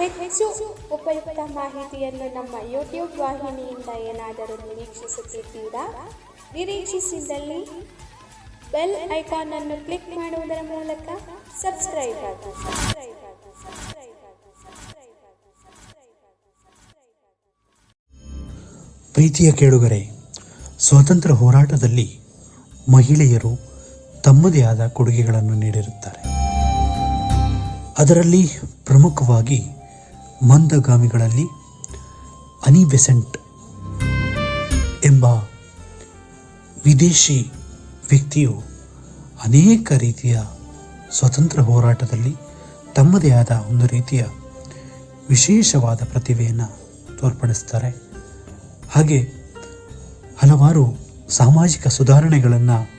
ಹೆಚ್ಚು ಉಪಯುಕ್ತ ಮಾಹಿತಿಯನ್ನು ನಮ್ಮ ಯೂಟ್ಯೂಬ್ ವಾಹಿನಿಯಿಂದ ಏನಾದರೂ ನಿರೀಕ್ಷಿಸುತ್ತಿದ್ದೀರಾ? ನಿರೀಕ್ಷಿಸಿದಲ್ಲಿ ಬೆಲ್ ಐಕಾನ್ ಅನ್ನು ಕ್ಲಿಕ್ ಮಾಡುವುದರ ಮೂಲಕ ಆಗಿ ಆಗಿ ಆಗಿ ಸಬ್ಸ್ಕ್ರೈಬ್ ಆಗಿ ಸಬ್ಸ್ಕ್ರೈಬ್ ಆಗಿ. ಪ್ರೀತಿಯ ಕೇಳುಗರೆ, ಸ್ವಾತಂತ್ರ್ಯ ಹೋರಾಟದಲ್ಲಿ ಮಹಿಳೆಯರು ತಮ್ಮದೇ ಆದ ಕೊಡುಗೆಗಳನ್ನು ನೀಡಿರುತ್ತಾರೆ. ಅದರಲ್ಲಿ ಪ್ರಮುಖವಾಗಿ ಮಂದಗಾಮಿಗಳಲ್ಲಿ ಅನಿಬೆಸೆಂಟ್ ಎಂಬ ವಿದೇಶಿ ವ್ಯಕ್ತಿಯು ಅನೇಕ ರೀತಿಯ ಸ್ವತಂತ್ರ ಹೋರಾಟದಲ್ಲಿ ತಮ್ಮದೇ ಆದ ಒಂದು ರೀತಿಯ ವಿಶೇಷವಾದ ಪ್ರತಿಭೆಯನ್ನು ತೋರ್ಪಡಿಸ್ತಾರೆ. ಹಾಗೆ ಹಲವಾರು ಸಾಮಾಜಿಕ ಸುಧಾರಣೆಗಳನ್ನು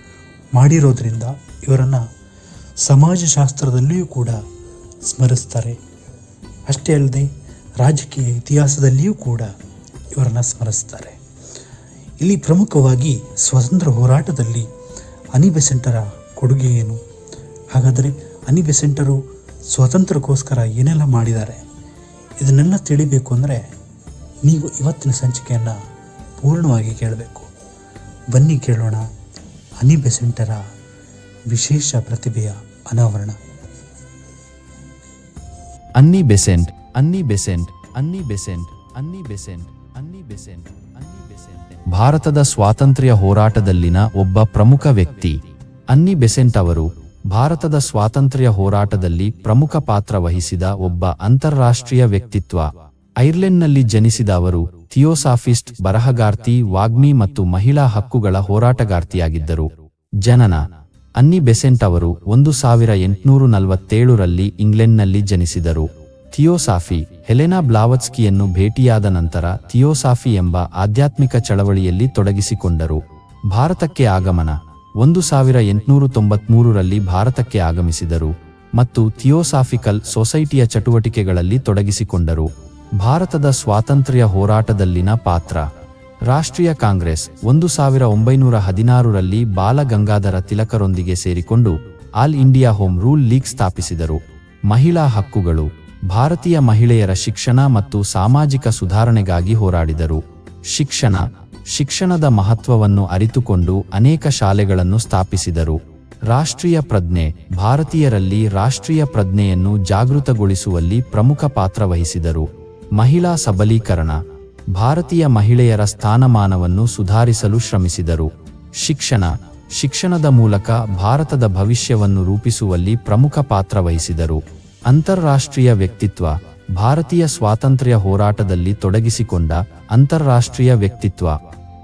ಮಾಡಿರೋದ್ರಿಂದ ಇವರನ್ನು ಸಮಾಜಶಾಸ್ತ್ರದಲ್ಲಿಯೂ ಕೂಡ ಸ್ಮರಿಸ್ತಾರೆ. ಅಷ್ಟೇ ಅಲ್ಲದೆ ರಾಜಕೀಯ ಇತಿಹಾಸದಲ್ಲಿಯೂ ಕೂಡ ಇವರನ್ನು ಸ್ಮರಿಸ್ತಾರೆ. ಇಲ್ಲಿ ಪ್ರಮುಖವಾಗಿ ಸ್ವತಂತ್ರ ಹೋರಾಟದಲ್ಲಿ ಅನಿಬೆಸೆಂಟರ ಕೊಡುಗೆ ಏನು? ಹಾಗಾದರೆ ಅನಿಬೆಸೆಂಟರು ಸ್ವತಂತ್ರಕ್ಕೋಸ್ಕರ ಸ್ವಾತಂತ್ರ್ಯಕ್ಕೋಸ್ಕರ ಏನೆಲ್ಲ ಮಾಡಿದ್ದಾರೆ? ಇದನ್ನೆಲ್ಲ ತಿಳಿಬೇಕು ಅಂದರೆ ನೀವು ಇವತ್ತಿನ ಸಂಚಿಕೆಯನ್ನು ಪೂರ್ಣವಾಗಿ ಕೇಳಬೇಕು. ಬನ್ನಿ ಕೇಳೋಣ ಅನಿಬೆಸೆಂಟರ ವಿಶೇಷ ಪ್ರತಿಭೆಯ ಅನಾವರಣ. ಅನ್ನಿ ಬೆಸೆಂಟ್ ಅನ್ನಿ ಬೆಸೆಂಟ್ ಅನ್ನಿ ಬೆಸೆಂಟ್ ಅನ್ನಿ ಬೆಸೆಂಟ್ ಅನ್ನಿ ಬೆಸೆಂಟ್ ಅನ್ನಿ ಬೆಸೆಂಟ್. ಭಾರತದ ಸ್ವಾತಂತ್ರ್ಯ ಹೋರಾಟದಲ್ಲಿನ ಒಬ್ಬ ಪ್ರಮುಖ ವ್ಯಕ್ತಿ ಅನ್ನಿ ಬೆಸೆಂಟ್ ಅವರು ಭಾರತದ ಸ್ವಾತಂತ್ರ್ಯ ಹೋರಾಟದಲ್ಲಿ ಪ್ರಮುಖ ಪಾತ್ರ ವಹಿಸಿದ ಒಬ್ಬ ಅಂತಾರಾಷ್ಟ್ರೀಯ ವ್ಯಕ್ತಿತ್ವ. ಐರ್ಲೆಂಡ್ನಲ್ಲಿ ಜನಿಸಿದ ಅವರು ಥಿಯೋಸಾಫಿಸ್ಟ್, ಬರಹಗಾರ್ತಿ, ವಾಗ್ಮಿ ಮತ್ತು ಮಹಿಳಾ ಹಕ್ಕುಗಳ ಹೋರಾಟಗಾರ್ತಿಯಾಗಿದ್ದರು. ಜನನ ಅನ್ನಿ ಬೆಸೆಂಟ್ ಅವರು ಒಂದು ಸಾವಿರ ಎಂಟುನೂರು ನಲವತ್ತೇಳರಲ್ಲಿ ಇಂಗ್ಲೆಂಡ್ನಲ್ಲಿ ಜನಿಸಿದರು. ಥಿಯೋಸಾಫಿ, ಹೆಲೆನಾ ಬ್ಲಾವತ್ಸ್ಕಿಯನ್ನು ಭೇಟಿಯಾದ ನಂತರ ಥಿಯೋಸಾಫಿ ಎಂಬ ಆಧ್ಯಾತ್ಮಿಕ ಚಳವಳಿಯಲ್ಲಿ ತೊಡಗಿಸಿಕೊಂಡರು. ಭಾರತಕ್ಕೆ ಆಗಮನ, ಒಂದು ಸಾವಿರ ಎಂಟುನೂರು ತೊಂಬತ್ಮೂರರಲ್ಲಿ ಭಾರತಕ್ಕೆ ಆಗಮಿಸಿದರು ಮತ್ತು ಥಿಯೋಸಾಫಿಕಲ್ ಸೊಸೈಟಿಯ ಚಟುವಟಿಕೆಗಳಲ್ಲಿ ತೊಡಗಿಸಿಕೊಂಡರು. ಭಾರತದ ಸ್ವಾತಂತ್ರ್ಯ ಹೋರಾಟದಲ್ಲಿನ ಪಾತ್ರ, ರಾಷ್ಟ್ರೀಯ ಕಾಂಗ್ರೆಸ್, ಒಂದು ಸಾವಿರ ಒಂಬೈನೂರ ಹದಿನಾರರಲ್ಲಿ ಬಾಲ ಗಂಗಾಧರ ತಿಲಕರೊಂದಿಗೆ ಸೇರಿಕೊಂಡು all India home rule league ಸ್ಥಾಪಿಸಿದರು. ಮಹಿಳಾ ಹಕ್ಕುಗಳು ಭಾರತೀಯ ಮಹಿಳೆಯರ ಶಿಕ್ಷಣ ಮತ್ತು ಸಾಮಾಜಿಕ ಸುಧಾರಣೆಗಾಗಿ ಹೋರಾಡಿದರು. ಶಿಕ್ಷಣ, ಶಿಕ್ಷಣದ ಮಹತ್ವವನ್ನು ಅರಿತುಕೊಂಡು ಅನೇಕ ಶಾಲೆಗಳನ್ನು ಸ್ಥಾಪಿಸಿದರು. ರಾಷ್ಟ್ರೀಯ ಪ್ರಜ್ಞೆ, ಭಾರತೀಯರಲ್ಲಿ ರಾಷ್ಟ್ರೀಯ ಪ್ರಜ್ಞೆಯನ್ನು ಜಾಗೃತಗೊಳಿಸುವಲ್ಲಿ ಪ್ರಮುಖ ಪಾತ್ರ ವಹಿಸಿದರು. ಮಹಿಳಾ ಸಬಲೀಕರಣ, ಭಾರತೀಯ ಮಹಿಳೆಯರ ಸ್ಥಾನಮಾನವನ್ನು ಸುಧಾರಿಸಲು ಶ್ರಮಿಸಿದರು. ಶಿಕ್ಷಣ, ಶಿಕ್ಷಣದ ಮೂಲಕ ಭಾರತದ ಭವಿಷ್ಯವನ್ನು ರೂಪಿಸುವಲ್ಲಿ ಪ್ರಮುಖ ಪಾತ್ರ ವಹಿಸಿದರು. ಅಂತಾರಾಷ್ಟ್ರೀಯ ವ್ಯಕ್ತಿತ್ವ ಭಾರತೀಯ ಸ್ವಾತಂತ್ರ್ಯ ಹೋರಾಟದಲ್ಲಿ ತೊಡಗಿಸಿಕೊಂಡ ಅಂತಾರಾಷ್ಟ್ರೀಯ ವ್ಯಕ್ತಿತ್ವ.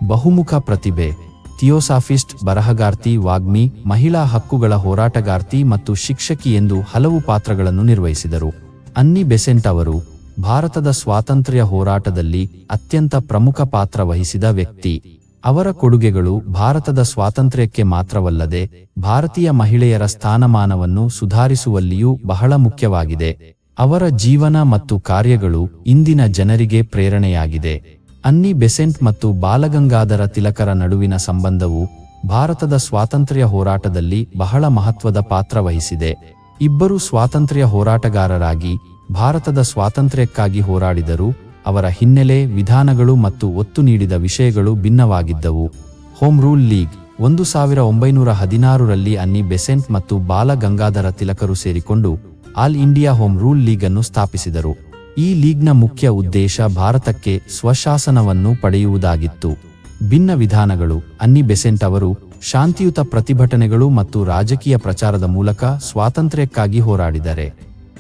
ಬಹುಮುಖ ಪ್ರತಿಭೆ. ಥಿಯೋಸಾಫಿಸ್ಟ್ ಬರಹಗಾರ್ತಿ ವಾಗ್ಮಿ, ಮಹಿಳಾ ಹಕ್ಕುಗಳ ಹೋರಾಟಗಾರ್ತಿ ಮತ್ತು ಶಿಕ್ಷಕಿ ಎಂದು ಹಲವು ಪಾತ್ರಗಳನ್ನು ನಿರ್ವಹಿಸಿದರು. ಅನ್ನಿ ಬೆಸೆಂಟ್ ಅವರು ಭಾರತದ ಸ್ವಾತಂತ್ರ್ಯ ಹೋರಾಟದಲ್ಲಿ ಅತ್ಯಂತ ಪ್ರಮುಖ ಪಾತ್ರ ವಹಿಸಿದ ವ್ಯಕ್ತಿ. ಅವರ ಕೊಡುಗೆಗಳು ಭಾರತದ ಸ್ವಾತಂತ್ರ್ಯಕ್ಕೆ ಮಾತ್ರವಲ್ಲದೆ ಭಾರತೀಯ ಮಹಿಳೆಯರ ಸ್ಥಾನಮಾನವನ್ನು ಸುಧಾರಿಸುವಲ್ಲಿಯೂ ಬಹಳ ಮುಖ್ಯವಾಗಿದೆ. ಅವರ ಜೀವನ ಮತ್ತು ಕಾರ್ಯಗಳು ಇಂದಿನ ಜನರಿಗೆ ಪ್ರೇರಣೆಯಾಗಿದೆ. ಅನ್ನಿ ಬೆಸೆಂಟ್ ಮತ್ತು ಬಾಲಗಂಗಾಧರ ತಿಲಕರ ನಡುವಿನ ಸಂಬಂಧವು ಭಾರತದ ಸ್ವಾತಂತ್ರ್ಯ ಹೋರಾಟದಲ್ಲಿ ಬಹಳ ಮಹತ್ವದ ಪಾತ್ರ ವಹಿಸಿದೆ. ಇಬ್ಬರು ಸ್ವಾತಂತ್ರ್ಯ ಹೋರಾಟಗಾರರಾಗಿ ಭಾರತದ ಸ್ವಾತಂತ್ರ್ಯಕ್ಕಾಗಿ ಹೋರಾಡಿದರು ಅವರ ಹಿನ್ನೆಲೆ ವಿಧಾನಗಳು ಮತ್ತು ಒತ್ತು ನೀಡಿದ ವಿಷಯಗಳು ಭಿನ್ನವಾಗಿದ್ದವು. ಹೋಮ್ ರೂಲ್ ಲೀಗ್ ಒಂದು ಸಾವಿರ ಒಂಬೈನೂರ ಹದಿನಾರರಲ್ಲಿ ಅನ್ನಿ ಬೆಸೆಂಟ್ ಮತ್ತು ಬಾಲ ಗಂಗಾಧರ ತಿಲಕರು ಸೇರಿಕೊಂಡು all India home rule league ಅನ್ನು ಸ್ಥಾಪಿಸಿದರು. ಈ ಲೀಗ್ನ ಮುಖ್ಯ ಉದ್ದೇಶ ಭಾರತಕ್ಕೆ ಸ್ವಶಾಸನವನ್ನು ಪಡೆಯುವುದಾಗಿತ್ತು. ಭಿನ್ನ ವಿಧಾನಗಳು, ಅನ್ನಿ ಬೆಸೆಂಟ್ ಅವರು ಶಾಂತಿಯುತ ಪ್ರತಿಭಟನೆಗಳು ಮತ್ತು ರಾಜಕೀಯ ಪ್ರಚಾರದ ಮೂಲಕ ಸ್ವಾತಂತ್ರ್ಯಕ್ಕಾಗಿ ಹೋರಾಡಿದರೆ.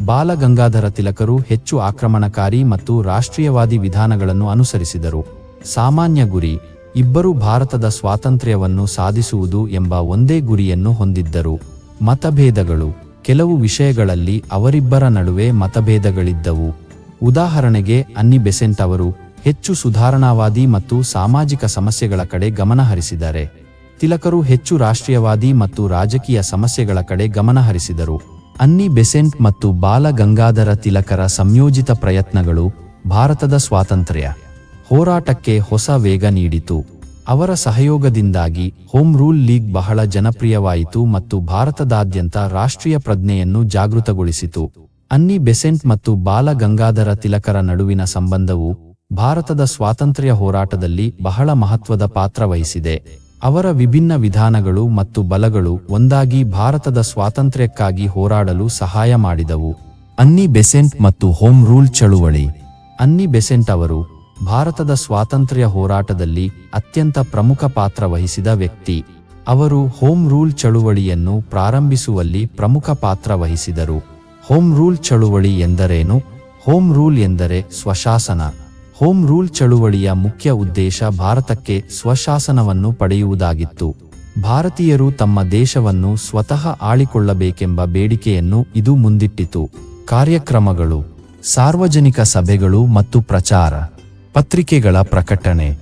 ಬಾಲಗಂಗಾಧರ ತಿಲಕರು ಹೆಚ್ಚು ಆಕ್ರಮಣಕಾರಿ ಮತ್ತು ರಾಷ್ಟ್ರೀಯವಾದಿ ವಿಧಾನಗಳನ್ನು ಅನುಸರಿಸಿದರು. ಸಾಮಾನ್ಯ ಗುರಿ, ಇಬ್ಬರು ಭಾರತದ ಸ್ವಾತಂತ್ರ್ಯವನ್ನು ಸಾಧಿಸುವುದು ಎಂಬ ಒಂದೇ ಗುರಿಯನ್ನು ಹೊಂದಿದ್ದರು. ಮತಭೇದಗಳು, ಕೆಲವು ವಿಷಯಗಳಲ್ಲಿ ಅವರಿಬ್ಬರ ನಡುವೆ ಮತಭೇದಗಳಿದ್ದವು. ಉದಾಹರಣೆಗೆ, ಅನ್ನಿ ಬೆಸೆಂಟ್ ಅವರು ಹೆಚ್ಚು ಸುಧಾರಣಾವಾದಿ ಮತ್ತು ಸಾಮಾಜಿಕ ಸಮಸ್ಯೆಗಳ ಕಡೆ ಗಮನಹರಿಸಿದ್ದಾರೆ ತಿಲಕರು ಹೆಚ್ಚು ರಾಷ್ಟ್ರೀಯವಾದಿ ಮತ್ತು ರಾಜಕೀಯ ಸಮಸ್ಯೆಗಳ ಕಡೆ ಗಮನ ಹರಿಸಿದರು. ಅನ್ನಿ ಬೆಸೆಂಟ್ ಮತ್ತು ಬಾಲ ಗಂಗಾಧರ ತಿಲಕರ ಸಂಯೋಜಿತ ಪ್ರಯತ್ನಗಳು ಭಾರತದ ಸ್ವಾತಂತ್ರ್ಯ. ಹೋರಾಟಕ್ಕೆ ಹೊಸ ವೇಗ ನೀಡಿತು. ಅವರ ಸಹಯೋಗದಿಂದಾಗಿ ಹೋಮ್ ರೂಲ್ ಲೀಗ್ ಬಹಳ ಜನಪ್ರಿಯವಾಯಿತು ಮತ್ತು ಭಾರತದಾದ್ಯಂತ ರಾಷ್ಟ್ರೀಯ ಪ್ರಜ್ಞೆಯನ್ನು ಜಾಗೃತಗೊಳಿಸಿತು. ಅನ್ನಿ ಬೆಸೆಂಟ್ ಮತ್ತು ಬಾಲ ಗಂಗಾಧರ ತಿಲಕರ ನಡುವಿನ ಸಂಬಂಧವು ಭಾರತದ ಸ್ವಾತಂತ್ರ್ಯ ಹೋರಾಟದಲ್ಲಿ ಬಹಳ ಮಹತ್ವದ ಪಾತ್ರ ವಹಿಸಿದೆ. ಅವರ ವಿಭಿನ್ನ ವಿಧಾನಗಳು ಮತ್ತು ಬಲಗಳು ಒಂದಾಗಿ ಭಾರತದ ಸ್ವಾತಂತ್ರ್ಯಕ್ಕಾಗಿ ಹೋರಾಡಲು ಸಹಾಯ ಮಾಡಿದವು. ಅನ್ನಿ ಬೆಸೆಂಟ್ ಮತ್ತು ಹೋಮ್ ರೂಲ್ ಚಳುವಳಿ. ಅನ್ನಿ ಬೆಸೆಂಟ್ ಅವರು ಭಾರತದ ಸ್ವಾತಂತ್ರ್ಯ ಹೋರಾಟದಲ್ಲಿ ಅತ್ಯಂತ ಪ್ರಮುಖ ಪಾತ್ರ ವಹಿಸಿದ ವ್ಯಕ್ತಿ. ಅವರು ಹೋಮ್ ರೂಲ್ ಚಳುವಳಿಯನ್ನು ಪ್ರಾರಂಭಿಸುವಲ್ಲಿ ಪ್ರಮುಖ ಪಾತ್ರ ವಹಿಸಿದರು. ಹೋಮ್ ರೂಲ್ ಚಳುವಳಿ ಎಂದರೇನು? ಹೋಮ್ ರೂಲ್ ಎಂದರೆ ಸ್ವಶಾಸನ. ಹೋಮ್ ರೂಲ್ ಚಳುವಳಿಯ ಮುಖ್ಯ ಉದ್ದೇಶ ಭಾರತಕ್ಕೆ ಸ್ವಶಾಸನವನ್ನು ಪಡೆಯುವುದಾಗಿತ್ತು. ಭಾರತೀಯರು ತಮ್ಮ ದೇಶವನ್ನು ಸ್ವತಃ ಆಳಿಕೊಳ್ಳಬೇಕೆಂಬ ಬೇಡಿಕೆಯನ್ನು ಇದು ಮುಂದಿಟ್ಟಿತು. ಕಾರ್ಯಕ್ರಮಗಳು, ಸಾರ್ವಜನಿಕ ಸಭೆಗಳು ಮತ್ತು ಪ್ರಚಾರ, ಪತ್ರಿಕೆಗಳ ಪ್ರಕಟಣೆ,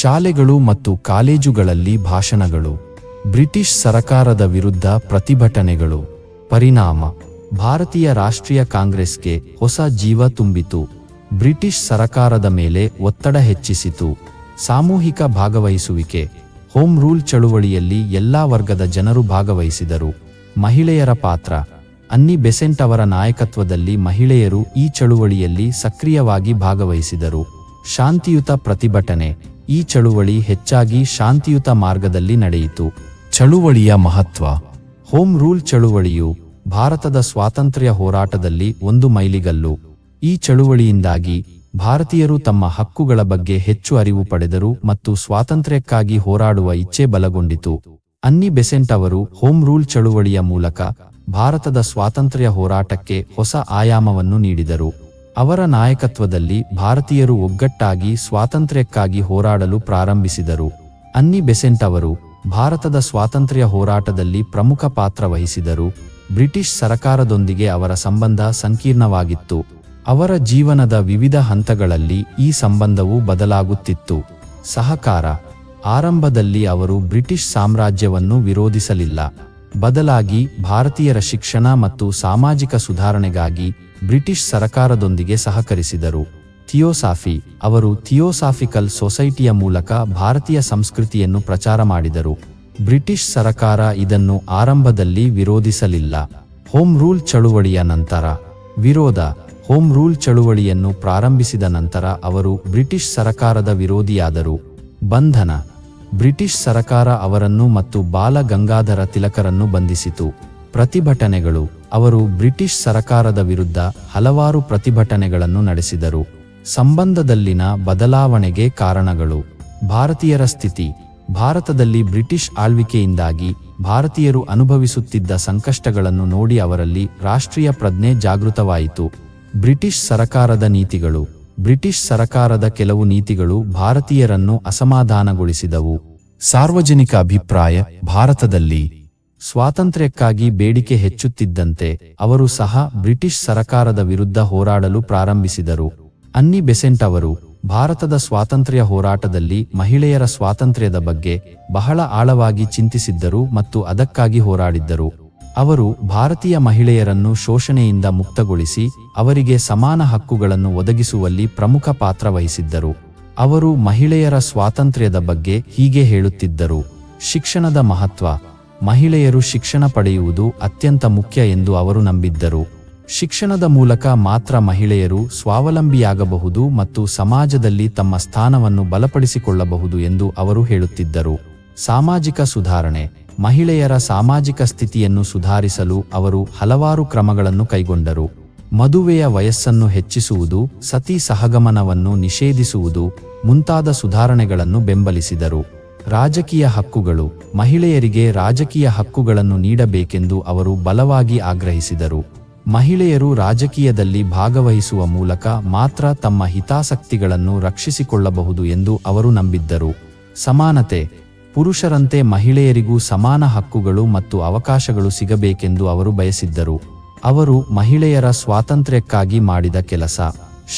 ಶಾಲೆಗಳು ಮತ್ತು ಕಾಲೇಜುಗಳಲ್ಲಿ ಭಾಷಣಗಳು, ಬ್ರಿಟಿಷ್ ಸರಕಾರದ ವಿರುದ್ಧ ಪ್ರತಿಭಟನೆಗಳು. ಪರಿಣಾಮ, ಭಾರತೀಯ ರಾಷ್ಟ್ರೀಯ ಕಾಂಗ್ರೆಸ್ಗೆ ಹೊಸ ಜೀವ ತುಂಬಿತು. ಬ್ರಿಟಿಷ್ ಸರಕಾರದ ಮೇಲೆ ಒತ್ತಡ ಹೆಚ್ಚಿಸಿತು. ಸಾಮೂಹಿಕ ಭಾಗವಹಿಸುವಿಕೆ, ಹೋಮ್ ರೂಲ್ ಚಳುವಳಿಯಲ್ಲಿ ಎಲ್ಲಾ ವರ್ಗದ ಜನರು ಭಾಗವಹಿಸಿದರು. ಮಹಿಳೆಯರ ಪಾತ್ರ, ಅನ್ನಿ ಬೆಸೆಂಟ್ ಅವರ ನಾಯಕತ್ವದಲ್ಲಿ ಮಹಿಳೆಯರು ಈ ಚಳುವಳಿಯಲ್ಲಿ ಸಕ್ರಿಯವಾಗಿ ಭಾಗವಹಿಸಿದರು. ಶಾಂತಿಯುತ ಪ್ರತಿಭಟನೆ, ಈ ಚಳುವಳಿ ಹೆಚ್ಚಾಗಿ ಶಾಂತಿಯುತ ಮಾರ್ಗದಲ್ಲಿ ನಡೆಯಿತು. ಚಳುವಳಿಯ ಮಹತ್ವ, ಹೋಮ್ ರೂಲ್ ಚಳುವಳಿಯು ಭಾರತದ ಸ್ವಾತಂತ್ರ್ಯ ಹೋರಾಟದಲ್ಲಿ ಒಂದು ಮೈಲಿಗಲ್ಲು. ಈ ಚಳುವಳಿಯಿಂದಾಗಿ ಭಾರತೀಯರು ತಮ್ಮ ಹಕ್ಕುಗಳ ಬಗ್ಗೆ ಹೆಚ್ಚು ಅರಿವು ಪಡೆದರು ಮತ್ತು ಸ್ವಾತಂತ್ರ್ಯಕ್ಕಾಗಿ ಹೋರಾಡುವ ಇಚ್ಛೆ ಬಲಗೊಂಡಿತು. ಅನ್ನಿ ಬೆಸೆಂಟ್ ಅವರು ಹೋಮ್ ರೂಲ್ ಚಳುವಳಿಯ ಮೂಲಕ ಭಾರತದ ಸ್ವಾತಂತ್ರ್ಯ ಹೋರಾಟಕ್ಕೆ ಹೊಸ ಆಯಾಮವನ್ನು ನೀಡಿದರು. ಅವರ ನಾಯಕತ್ವದಲ್ಲಿ ಭಾರತೀಯರು ಒಗ್ಗಟ್ಟಾಗಿ ಸ್ವಾತಂತ್ರ್ಯಕ್ಕಾಗಿ ಹೋರಾಡಲು ಪ್ರಾರಂಭಿಸಿದರು. ಅನ್ನಿ ಬೆಸೆಂಟ್ ಅವರು ಭಾರತದ ಸ್ವಾತಂತ್ರ್ಯ ಹೋರಾಟದಲ್ಲಿ ಪ್ರಮುಖ ಪಾತ್ರ ವಹಿಸಿದರು. ಬ್ರಿಟಿಷ್ ಸರಕಾರದೊಂದಿಗೆ ಅವರ ಸಂಬಂಧ ಸಂಕೀರ್ಣವಾಗಿತ್ತು. ಅವರ ಜೀವನದ ವಿವಿಧ ಹಂತಗಳಲ್ಲಿ ಈ ಸಂಬಂಧವು ಬದಲಾಗುತ್ತಿತ್ತು. ಸಹಕಾರ. ಆರಂಭದಲ್ಲಿ ಅವರು ಬ್ರಿಟಿಷ್ ಸಾಮ್ರಾಜ್ಯವನ್ನು ವಿರೋಧಿಸಲಿಲ್ಲ. ಬದಲಾಗಿ ಭಾರತೀಯರ ಶಿಕ್ಷಣ ಮತ್ತು ಸಾಮಾಜಿಕ ಸುಧಾರಣೆಗಾಗಿ ಬ್ರಿಟಿಷ್ ಸರಕಾರದೊಂದಿಗೆ ಸಹಕರಿಸಿದರು. ಥಿಯೋಸಾಫಿ. ಅವರು ಥಿಯೋಸಾಫಿಕಲ್ ಸೊಸೈಟಿಯ ಮೂಲಕ ಭಾರತೀಯ ಸಂಸ್ಕೃತಿಯನ್ನು ಪ್ರಚಾರ ಮಾಡಿದರು. ಬ್ರಿಟಿಷ್ ಸರಕಾರ ಇದನ್ನು ಆರಂಭದಲ್ಲಿ ವಿರೋಧಿಸಲಿಲ್ಲ. ಹೋಮ್ ರೂಲ್ ಚಳುವಳಿಯ ನಂತರ. ವಿರೋಧ. ಹೋಮ್ ರೂಲ್ ಚಳುವಳಿಯನ್ನು ಪ್ರಾರಂಭಿಸಿದ ನಂತರ ಅವರು ಬ್ರಿಟಿಷ್ ಸರಕಾರದ ವಿರೋಧಿಯಾದರು. ಬಂಧನ. ಬ್ರಿಟಿಷ್ ಸರಕಾರ ಅವರನ್ನು ಮತ್ತು ಬಾಲ ಗಂಗಾಧರ ತಿಲಕರನ್ನು ಬಂಧಿಸಿತು. ಪ್ರತಿಭಟನೆಗಳು. ಅವರು ಬ್ರಿಟಿಷ್ ಸರಕಾರದ ವಿರುದ್ಧ ಹಲವಾರು ಪ್ರತಿಭಟನೆಗಳನ್ನು ನಡೆಸಿದರು. ಸಂಬಂಧದಲ್ಲಿನ ಬದಲಾವಣೆಗೆ ಕಾರಣಗಳು. ಭಾರತೀಯರ ಸ್ಥಿತಿ. ಭಾರತದಲ್ಲಿ ಬ್ರಿಟಿಷ್ ಆಳ್ವಿಕೆಯಿಂದಾಗಿ ಭಾರತೀಯರು ಅನುಭವಿಸುತ್ತಿದ್ದ ಸಂಕಷ್ಟಗಳನ್ನು ನೋಡಿ ಅವರಲ್ಲಿ ರಾಷ್ಟ್ರೀಯ ಪ್ರಜ್ಞೆ ಜಾಗೃತವಾಯಿತು. ಬ್ರಿಟಿಷ್ ಸರಕಾರದ ನೀತಿಗಳು, ಬ್ರಿಟಿಷ್ ಸರಕಾರದ ಕೆಲವು ನೀತಿಗಳು ಭಾರತೀಯರನ್ನು ಅಸಮಾಧಾನಗೊಳಿಸಿದವು. ಸಾರ್ವಜನಿಕ ಅಭಿಪ್ರಾಯ, ಭಾರತದಲ್ಲಿ ಸ್ವಾತಂತ್ರ್ಯಕ್ಕಾಗಿ ಬೇಡಿಕೆ ಹೆಚ್ಚುತ್ತಿದ್ದಂತೆ ಅವರು ಸಹ ಬ್ರಿಟಿಷ್ ಸರಕಾರದ ವಿರುದ್ಧ ಹೋರಾಡಲು ಪ್ರಾರಂಭಿಸಿದರು. ಅನ್ನಿ ಬೆಸೆಂಟ್ ಅವರು, ಭಾರತದ ಸ್ವಾತಂತ್ರ್ಯ ಹೋರಾಟದಲ್ಲಿ ಮಹಿಳೆಯರ ಸ್ವಾತಂತ್ರ್ಯದ ಬಗ್ಗೆ ಬಹಳ ಆಳವಾಗಿ ಚಿಂತಿಸಿದ್ದರು ಮತ್ತು ಅದಕ್ಕಾಗಿ ಹೋರಾಡಿದ್ದರು. ಅವರು ಭಾರತೀಯ ಮಹಿಳೆಯರನ್ನು ಶೋಷಣೆಯಿಂದ ಮುಕ್ತಗೊಳಿಸಿ ಅವರಿಗೆ ಸಮಾನ ಹಕ್ಕುಗಳನ್ನು ಒದಗಿಸುವಲ್ಲಿ ಪ್ರಮುಖ ಪಾತ್ರ ವಹಿಸಿದ್ದರು. ಅವರು ಮಹಿಳೆಯರ ಸ್ವಾತಂತ್ರ್ಯದ ಬಗ್ಗೆ ಹೀಗೆ ಹೇಳುತ್ತಿದ್ದರು, ಶಿಕ್ಷಣದ ಮಹತ್ವ, ಮಹಿಳೆಯರು ಶಿಕ್ಷಣ ಪಡೆಯುವುದು ಅತ್ಯಂತ ಮುಖ್ಯ ಎಂದು ಅವರು ನಂಬಿದ್ದರು. ಶಿಕ್ಷಣದ ಮೂಲಕ ಮಾತ್ರ ಮಹಿಳೆಯರು ಸ್ವಾವಲಂಬಿಯಾಗಬಹುದು ಮತ್ತು ಸಮಾಜದಲ್ಲಿ ತಮ್ಮ ಸ್ಥಾನವನ್ನು ಬಲಪಡಿಸಿಕೊಳ್ಳಬಹುದು ಎಂದು ಅವರು ಹೇಳುತ್ತಿದ್ದರು. ಸಾಮಾಜಿಕ ಸುಧಾರಣೆ, ಮಹಿಳೆಯರ ಸಾಮಾಜಿಕ ಸ್ಥಿತಿಯನ್ನು ಸುಧಾರಿಸಲು ಅವರು ಹಲವಾರು ಕ್ರಮಗಳನ್ನು ಕೈಗೊಂಡರು. ಮದುವೆಯ ವಯಸ್ಸನ್ನು ಹೆಚ್ಚಿಸುವುದು, ಸತಿ ಸಹಗಮನವನ್ನು ನಿಷೇಧಿಸುವುದು ಮುಂತಾದ ಸುಧಾರಣೆಗಳನ್ನು ಬೆಂಬಲಿಸಿದರು. ರಾಜಕೀಯ ಹಕ್ಕುಗಳು, ಮಹಿಳೆಯರಿಗೆ ರಾಜಕೀಯ ಹಕ್ಕುಗಳನ್ನು ನೀಡಬೇಕೆಂದು ಅವರು ಬಲವಾಗಿ ಆಗ್ರಹಿಸಿದರು. ಮಹಿಳೆಯರು ರಾಜಕೀಯದಲ್ಲಿ ಭಾಗವಹಿಸುವ ಮೂಲಕ ಮಾತ್ರ ತಮ್ಮ ಹಿತಾಸಕ್ತಿಗಳನ್ನು ರಕ್ಷಿಸಿಕೊಳ್ಳಬಹುದು ಎಂದು ಅವರು ನಂಬಿದ್ದರು. ಸಮಾನತೆ ಪುರುಷರಂತೆ ಮಹಿಳೆಯರಿಗೂ ಸಮಾನ ಹಕ್ಕುಗಳು ಮತ್ತು ಅವಕಾಶಗಳು ಸಿಗಬೇಕೆಂದು ಅವರು ಬಯಸಿದ್ದರು. ಅವರು ಮಹಿಳೆಯರ ಸ್ವಾತಂತ್ರ್ಯಕ್ಕಾಗಿ ಮಾಡಿದ ಕೆಲಸ,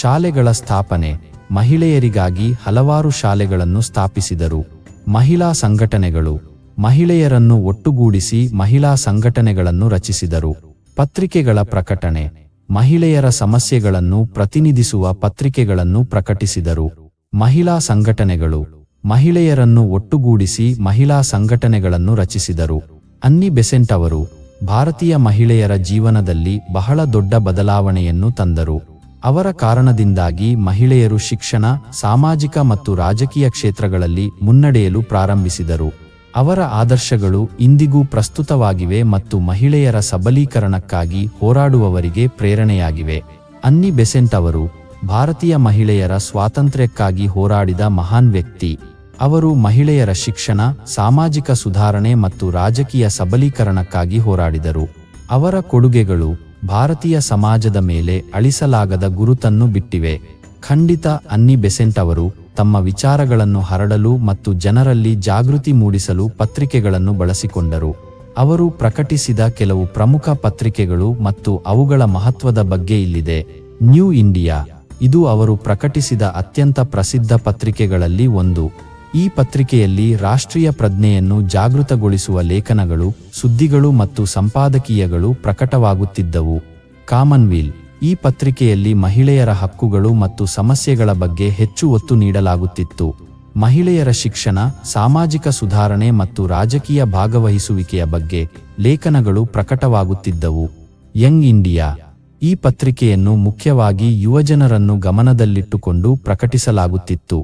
ಶಾಲೆಗಳ ಸ್ಥಾಪನೆ, ಮಹಿಳೆಯರಿಗಾಗಿ ಹಲವಾರು ಶಾಲೆಗಳನ್ನು ಸ್ಥಾಪಿಸಿದರು. ಮಹಿಳಾ ಸಂಘಟನೆಗಳು, ಮಹಿಳೆಯರನ್ನು ಒಟ್ಟುಗೂಡಿಸಿ ಮಹಿಳಾ ಸಂಘಟನೆಗಳನ್ನು ರಚಿಸಿದರು. ಪತ್ರಿಕೆಗಳ ಪ್ರಕಟಣೆ, ಮಹಿಳೆಯರ ಸಮಸ್ಯೆಗಳನ್ನು ಪ್ರತಿನಿಧಿಸುವ ಪತ್ರಿಕೆಗಳನ್ನು ಪ್ರಕಟಿಸಿದರು. ಮಹಿಳಾ ಸಂಘಟನೆಗಳು ಮಹಿಳೆಯರನ್ನು ಒಟ್ಟುಗೂಡಿಸಿ ಮಹಿಳಾ ಸಂಘಟನೆಗಳನ್ನು ರಚಿಸಿದರು. ಅನ್ನಿ ಬೆಸೆಂಟ್ ಅವರು ಭಾರತೀಯ ಮಹಿಳೆಯರ ಜೀವನದಲ್ಲಿ ಬಹಳ ದೊಡ್ಡ ಬದಲಾವಣೆಯನ್ನು ತಂದರು. ಅವರ ಕಾರಣದಿಂದಾಗಿ ಮಹಿಳೆಯರು ಶಿಕ್ಷಣ, ಸಾಮಾಜಿಕ ಮತ್ತು ರಾಜಕೀಯ ಕ್ಷೇತ್ರಗಳಲ್ಲಿ ಮುನ್ನಡೆಯಲು ಪ್ರಾರಂಭಿಸಿದರು. ಅವರ ಆದರ್ಶಗಳು ಇಂದಿಗೂ ಪ್ರಸ್ತುತವಾಗಿವೆ ಮತ್ತು ಮಹಿಳೆಯರ ಸಬಲೀಕರಣಕ್ಕಾಗಿ ಹೋರಾಡುವವರಿಗೆ ಪ್ರೇರಣೆಯಾಗಿವೆ. ಅನ್ನಿ ಬೆಸೆಂಟ್ ಅವರು ಭಾರತೀಯ ಮಹಿಳೆಯರ ಸ್ವಾತಂತ್ರ್ಯಕ್ಕಾಗಿ ಹೋರಾಡಿದ ಮಹಾನ್ ವ್ಯಕ್ತಿ. ಅವರು ಮಹಿಳೆಯರ ಶಿಕ್ಷಣ, ಸಾಮಾಜಿಕ ಸುಧಾರಣೆ ಮತ್ತು ರಾಜಕೀಯ ಸಬಲೀಕರಣಕ್ಕಾಗಿ ಹೋರಾಡಿದರು. ಅವರ ಕೊಡುಗೆಗಳು ಭಾರತೀಯ ಸಮಾಜದ ಮೇಲೆ ಅಳಿಸಲಾಗದ ಗುರುತನ್ನು ಬಿಟ್ಟಿವೆ. ಖಂಡಿತ ಅನ್ನಿ ಬೆಸೆಂಟ್ ಅವರು ತಮ್ಮ ವಿಚಾರಗಳನ್ನು ಹರಡಲು ಮತ್ತು ಜನರಲ್ಲಿ ಜಾಗೃತಿ ಮೂಡಿಸಲು ಪತ್ರಿಕೆಗಳನ್ನು ಬಳಸಿಕೊಂಡರು. ಅವರು ಪ್ರಕಟಿಸಿದ ಕೆಲವು ಪ್ರಮುಖ ಪತ್ರಿಕೆಗಳು ಮತ್ತು ಅವುಗಳ ಮಹತ್ವದ ಬಗ್ಗೆ ಇಲ್ಲಿದೆ. ನ್ಯೂ ಇಂಡಿಯಾ ಇದು ಅವರು ಪ್ರಕಟಿಸಿದ ಅತ್ಯಂತ ಪ್ರಸಿದ್ಧ ಪತ್ರಿಕೆಗಳಲ್ಲಿ ಒಂದು. ಈ ಪತ್ರಿಕೆಯಲ್ಲಿ ರಾಷ್ಟ್ರೀಯ ಪ್ರಜ್ಞೆಯನ್ನು ಜಾಗೃತಗೊಳಿಸುವ ಲೇಖನಗಳು, ಸುದ್ದಿಗಳು ಮತ್ತು ಸಂಪಾದಕೀಯಗಳು ಪ್ರಕಟವಾಗುತ್ತಿದ್ದವು. ಕಾಮನ್ವೀಲ್, ಈ ಪತ್ರಿಕೆಯಲ್ಲಿ ಮಹಿಳೆಯರ ಹಕ್ಕುಗಳು ಮತ್ತು ಸಮಸ್ಯೆಗಳ ಬಗ್ಗೆ ಹೆಚ್ಚು ಒತ್ತು ನೀಡಲಾಗುತ್ತಿತ್ತು. ಮಹಿಳೆಯರ ಶಿಕ್ಷಣ, ಸಾಮಾಜಿಕ ಸುಧಾರಣೆ ಮತ್ತು ರಾಜಕೀಯ ಭಾಗವಹಿಸುವಿಕೆಯ ಬಗ್ಗೆ ಲೇಖನಗಳು ಪ್ರಕಟವಾಗುತ್ತಿದ್ದವು. ಯಂಗ್ ಇಂಡಿಯಾ ಈ ಪತ್ರಿಕೆಯನ್ನು ಮುಖ್ಯವಾಗಿ ಯುವಜನರನ್ನು ಗಮನದಲ್ಲಿಟ್ಟುಕೊಂಡು ಪ್ರಕಟಿಸಲಾಗುತ್ತಿತ್ತು.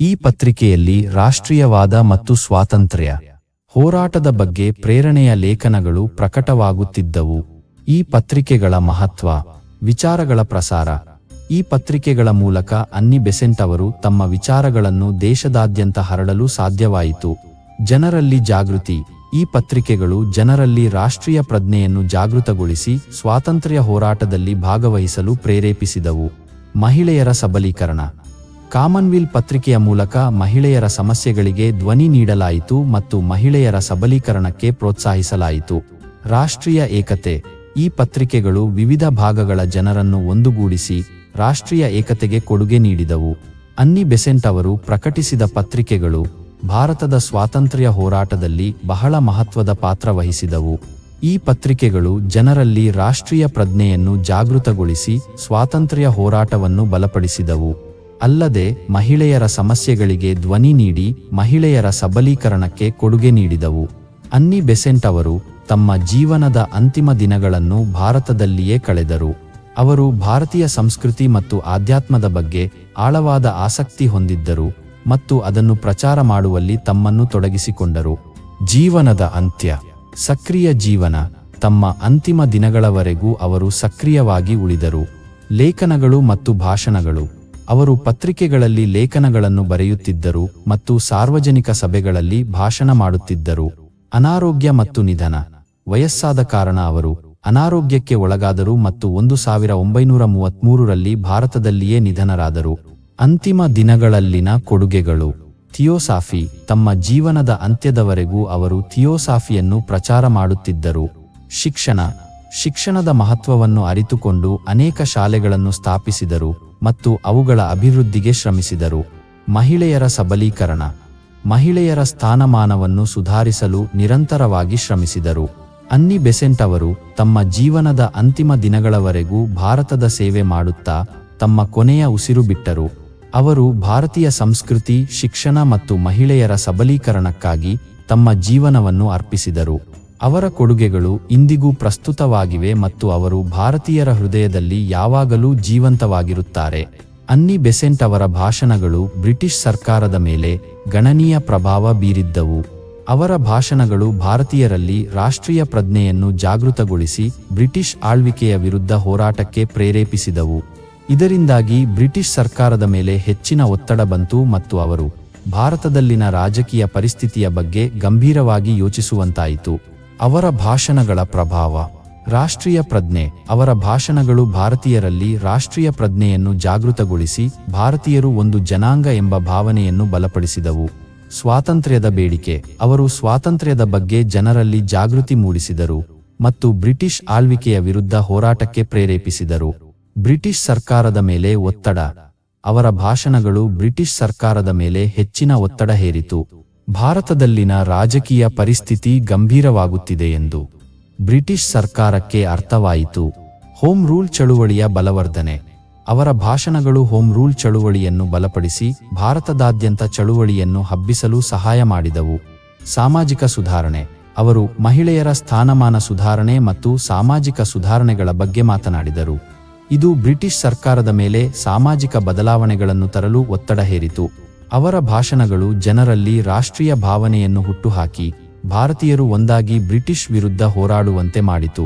ಈ ಪತ್ರಿಕೆಯಲ್ಲಿ ರಾಷ್ಟ್ರೀಯವಾದ ಮತ್ತು ಸ್ವಾತಂತ್ರ್ಯ, ಹೋರಾಟದ ಬಗ್ಗೆ ಪ್ರೇರಣೆಯ ಲೇಖನಗಳು ಪ್ರಕಟವಾಗುತ್ತಿದ್ದವು. ಈ ಪತ್ರಿಕೆಗಳ ಮಹತ್ವ, ವಿಚಾರಗಳ ಪ್ರಸಾರ, ಈ ಪತ್ರಿಕೆಗಳ ಮೂಲಕ ಅನ್ನಿ ಬೆಸೆಂಟ್ ಅವರು ತಮ್ಮ ವಿಚಾರಗಳನ್ನು ದೇಶದಾದ್ಯಂತ ಹರಡಲು ಸಾಧ್ಯವಾಯಿತು. ಜನರಲ್ಲಿ ಜಾಗೃತಿ ಈ ಪತ್ರಿಕೆಗಳು ಜನರಲ್ಲಿ ರಾಷ್ಟ್ರೀಯ ಪ್ರಜ್ಞೆಯನ್ನು ಜಾಗೃತಗೊಳಿಸಿ ಸ್ವಾತಂತ್ರ್ಯ ಹೋರಾಟದಲ್ಲಿ ಭಾಗವಹಿಸಲು ಪ್ರೇರೇಪಿಸಿದವು. ಮಹಿಳೆಯರ ಸಬಲೀಕರಣ. ಕಾಮನ್ವೆಲ್ ಪತ್ರಿಕೆಯ ಮೂಲಕ ಮಹಿಳೆಯರ ಸಮಸ್ಯೆಗಳಿಗೆ ಧ್ವನಿ ನೀಡಲಾಯಿತು ಮತ್ತು ಮಹಿಳೆಯರ ಸಬಲೀಕರಣಕ್ಕೆ ಪ್ರೋತ್ಸಾಹಿಸಲಾಯಿತು. ರಾಷ್ಟ್ರೀಯ ಏಕತೆ. ಈ ಪತ್ರಿಕೆಗಳು ವಿವಿಧ ಭಾಗಗಳ ಜನರನ್ನು ಒಂದುಗೂಡಿಸಿ ರಾಷ್ಟ್ರೀಯ ಏಕತೆಗೆ ಕೊಡುಗೆ ನೀಡಿದವು. ಅನ್ನಿ ಬೆಸೆಂಟ್ ಅವರು ಪ್ರಕಟಿಸಿದ ಪತ್ರಿಕೆಗಳು ಭಾರತದ ಸ್ವಾತಂತ್ರ್ಯ ಹೋರಾಟದಲ್ಲಿ ಬಹಳ ಮಹತ್ವದ ಪಾತ್ರ ವಹಿಸಿದವು. ಈ ಪತ್ರಿಕೆಗಳು ಜನರಲ್ಲಿ ರಾಷ್ಟ್ರೀಯ ಪ್ರಜ್ಞೆಯನ್ನು ಜಾಗೃತಗೊಳಿಸಿ ಸ್ವಾತಂತ್ರ್ಯ ಹೋರಾಟವನ್ನು ಬಲಪಡಿಸಿದವು. ಅಲ್ಲದೆ, ಮಹಿಳೆಯರ ಸಮಸ್ಯೆಗಳಿಗೆ ಧ್ವನಿ ನೀಡಿ ಮಹಿಳೆಯರ ಸಬಲೀಕರಣಕ್ಕೆ ಕೊಡುಗೆ ನೀಡಿದವು. ಅನ್ನಿ ಬೆಸೆಂಟ್ ಅವರು ತಮ್ಮ ಜೀವನದ ಅಂತಿಮ ದಿನಗಳನ್ನು ಭಾರತದಲ್ಲಿಯೇ ಕಳೆದರು. ಅವರು ಭಾರತೀಯ ಸಂಸ್ಕೃತಿ ಮತ್ತು ಆಧ್ಯಾತ್ಮದ ಬಗ್ಗೆ ಆಳವಾದ ಆಸಕ್ತಿ ಹೊಂದಿದ್ದರು. ಮತ್ತು ಅದನ್ನು ಪ್ರಚಾರ ಮಾಡುವಲ್ಲಿ ತಮ್ಮನ್ನು ತೊಡಗಿಸಿಕೊಂಡರು. ಜೀವನದ ಅಂತ್ಯ. ಸಕ್ರಿಯ ಜೀವನ. ತಮ್ಮ ಅಂತಿಮ ದಿನಗಳವರೆಗೂ ಅವರು ಸಕ್ರಿಯವಾಗಿ ಉಳಿದರು. ಲೇಖನಗಳು ಮತ್ತು ಭಾಷಣಗಳು. ಅವರು ಪತ್ರಿಕೆಗಳಲ್ಲಿ ಲೇಖನಗಳನ್ನು ಬರೆಯುತ್ತಿದ್ದರು ಮತ್ತು ಸಾರ್ವಜನಿಕ ಸಭೆಗಳಲ್ಲಿ ಭಾಷಣ ಮಾಡುತ್ತಿದ್ದರು. ಅನಾರೋಗ್ಯ ಮತ್ತು ನಿಧನ. ವಯಸ್ಸಾದ ಕಾರಣ ಅವರು ಅನಾರೋಗ್ಯಕ್ಕೆ ಒಳಗಾದರು ಮತ್ತು ಒಂದು ಸಾವಿರ ಒಂಬೈನೂರ ಮೂವತ್ಮೂರರಲ್ಲಿ ಭಾರತದಲ್ಲಿಯೇ ನಿಧನರಾದರು. ಅಂತಿಮ ದಿನಗಳಲ್ಲಿನ ಕೊಡುಗೆಗಳು. ಥಿಯೋಸಾಫಿ ತಮ್ಮ ಜೀವನದ ಅಂತ್ಯದವರೆಗೂ ಅವರು ಥಿಯೋಸಾಫಿಯನ್ನು ಪ್ರಚಾರ ಮಾಡುತ್ತಿದ್ದರು. ಶಿಕ್ಷಣ, ಶಿಕ್ಷಣದ ಮಹತ್ವವನ್ನು ಅರಿತುಕೊಂಡು ಅನೇಕ ಶಾಲೆಗಳನ್ನು ಸ್ಥಾಪಿಸಿದರು ಮತ್ತು ಅವುಗಳ ಅಭಿವೃದ್ಧಿಗೆ ಶ್ರಮಿಸಿದರು. ಮಹಿಳೆಯರ ಸಬಲೀಕರಣ, ಮಹಿಳೆಯರ ಸ್ಥಾನಮಾನವನ್ನು ಸುಧಾರಿಸಲು ನಿರಂತರವಾಗಿ ಶ್ರಮಿಸಿದರು. ಅನ್ನಿ ಬೆಸೆಂಟ್ ಅವರು ತಮ್ಮ ಜೀವನದ ಅಂತಿಮ ದಿನಗಳವರೆಗೂ ಭಾರತದ ಸೇವೆ ಮಾಡುತ್ತಾ ತಮ್ಮ ಕೊನೆಯ ಉಸಿರು ಬಿಟ್ಟರು. ಅವರು ಭಾರತೀಯ ಸಂಸ್ಕೃತಿ, ಶಿಕ್ಷಣ ಮತ್ತು ಮಹಿಳೆಯರ ಸಬಲೀಕರಣಕ್ಕಾಗಿ ತಮ್ಮ ಜೀವನವನ್ನು ಅರ್ಪಿಸಿದರು. ಅವರ ಕೊಡುಗೆಗಳು ಇಂದಿಗೂ ಪ್ರಸ್ತುತವಾಗಿವೆ ಮತ್ತು ಅವರು ಭಾರತೀಯರ ಹೃದಯದಲ್ಲಿ ಯಾವಾಗಲೂ ಜೀವಂತವಾಗಿರುತ್ತಾರೆ. ಅನ್ನಿ ಬೆಸೆಂಟ್ ಅವರ ಭಾಷಣಗಳು ಬ್ರಿಟಿಷ್ ಸರ್ಕಾರದ ಮೇಲೆ ಗಣನೀಯ ಪ್ರಭಾವ ಬೀರಿದ್ದವು. ಅವರ ಭಾಷಣಗಳು ಭಾರತೀಯರಲ್ಲಿ ರಾಷ್ಟ್ರೀಯ ಪ್ರಜ್ಞೆಯನ್ನು ಜಾಗೃತಗೊಳಿಸಿ ಬ್ರಿಟಿಷ್ ಆಳ್ವಿಕೆಯ ವಿರುದ್ಧ ಹೋರಾಟಕ್ಕೆ ಪ್ರೇರೇಪಿಸಿದವು. ಇದರಿಂದಾಗಿ ಬ್ರಿಟಿಷ್ ಸರ್ಕಾರದ ಮೇಲೆ ಹೆಚ್ಚಿನ ಒತ್ತಡ ಬಂತು ಮತ್ತು ಅವರು ಭಾರತದಲ್ಲಿನ ರಾಜಕೀಯ ಪರಿಸ್ಥಿತಿಯ ಬಗ್ಗೆ ಗಂಭೀರವಾಗಿ ಯೋಚಿಸುವಂತಾಯಿತು. ಅವರ ಭಾಷಣಗಳ ಪ್ರಭಾವ. ರಾಷ್ಟ್ರೀಯ ಪ್ರಜ್ಞೆ. ಅವರ ಭಾಷಣಗಳು ಭಾರತೀಯರಲ್ಲಿ ರಾಷ್ಟ್ರೀಯ ಪ್ರಜ್ಞೆಯನ್ನು ಜಾಗೃತಗೊಳಿಸಿ ಭಾರತೀಯರು ಒಂದು ಜನಾಂಗ ಎಂಬ ಭಾವನೆಯನ್ನು ಬಲಪಡಿಸಿದವು. ಸ್ವಾತಂತ್ರ್ಯದ ಬೇಡಿಕೆ. ಅವರು ಸ್ವಾತಂತ್ರ್ಯದ ಬಗ್ಗೆ ಜನರಲ್ಲಿ ಜಾಗೃತಿ ಮೂಡಿಸಿದರು ಮತ್ತು ಬ್ರಿಟಿಷ್ ಆಳ್ವಿಕೆಯ ವಿರುದ್ಧ ಹೋರಾಟಕ್ಕೆ ಪ್ರೇರೇಪಿಸಿದರು. ಬ್ರಿಟಿಷ್ ಸರ್ಕಾರದ ಮೇಲೆ ಒತ್ತಡ. ಅವರ ಭಾಷಣಗಳು ಬ್ರಿಟಿಷ್ ಸರ್ಕಾರದ ಮೇಲೆ ಹೆಚ್ಚಿನ ಒತ್ತಡ ಹೇರಿತು. ಭಾರತದಲ್ಲಿನ ರಾಜಕೀಯ ಪರಿಸ್ಥಿತಿ ಗಂಭೀರವಾಗುತ್ತಿದೆ ಎಂದು ಬ್ರಿಟಿಷ್ ಸರ್ಕಾರಕ್ಕೆ ಅರ್ಥವಾಯಿತು. ಹೋಮ್ ರೂಲ್ ಚಳುವಳಿಯ ಬಲವರ್ಧನೆ. ಅವರ ಭಾಷಣಗಳು ಹೋಮ್ ರೂಲ್ ಚಳುವಳಿಯನ್ನು ಬಲಪಡಿಸಿ ಭಾರತದಾದ್ಯಂತ ಚಳುವಳಿಯನ್ನು ಹಬ್ಬಿಸಲು ಸಹಾಯ ಮಾಡಿದವು. ಸಾಮಾಜಿಕ ಸುಧಾರಣೆ. ಅವರು ಮಹಿಳೆಯರ ಸ್ಥಾನಮಾನ ಸುಧಾರಣೆ ಮತ್ತು ಸಾಮಾಜಿಕ ಸುಧಾರಣೆಗಳ ಬಗ್ಗೆ ಮಾತನಾಡಿದರು. ಇದು ಬ್ರಿಟಿಷ್ ಸರ್ಕಾರದ ಮೇಲೆ ಸಾಮಾಜಿಕ ಬದಲಾವಣೆಗಳನ್ನು ತರಲು ಒತ್ತಡ ಹೇರಿತು. ಅವರ ಭಾಷಣಗಳು ಜನರಲ್ಲಿ ರಾಷ್ಟ್ರೀಯ ಭಾವನೆಯನ್ನು ಹುಟ್ಟುಹಾಕಿ ಭಾರತೀಯರು ಒಂದಾಗಿ ಬ್ರಿಟಿಷ್ ವಿರುದ್ಧ ಹೋರಾಡುವಂತೆ ಮಾಡಿತು.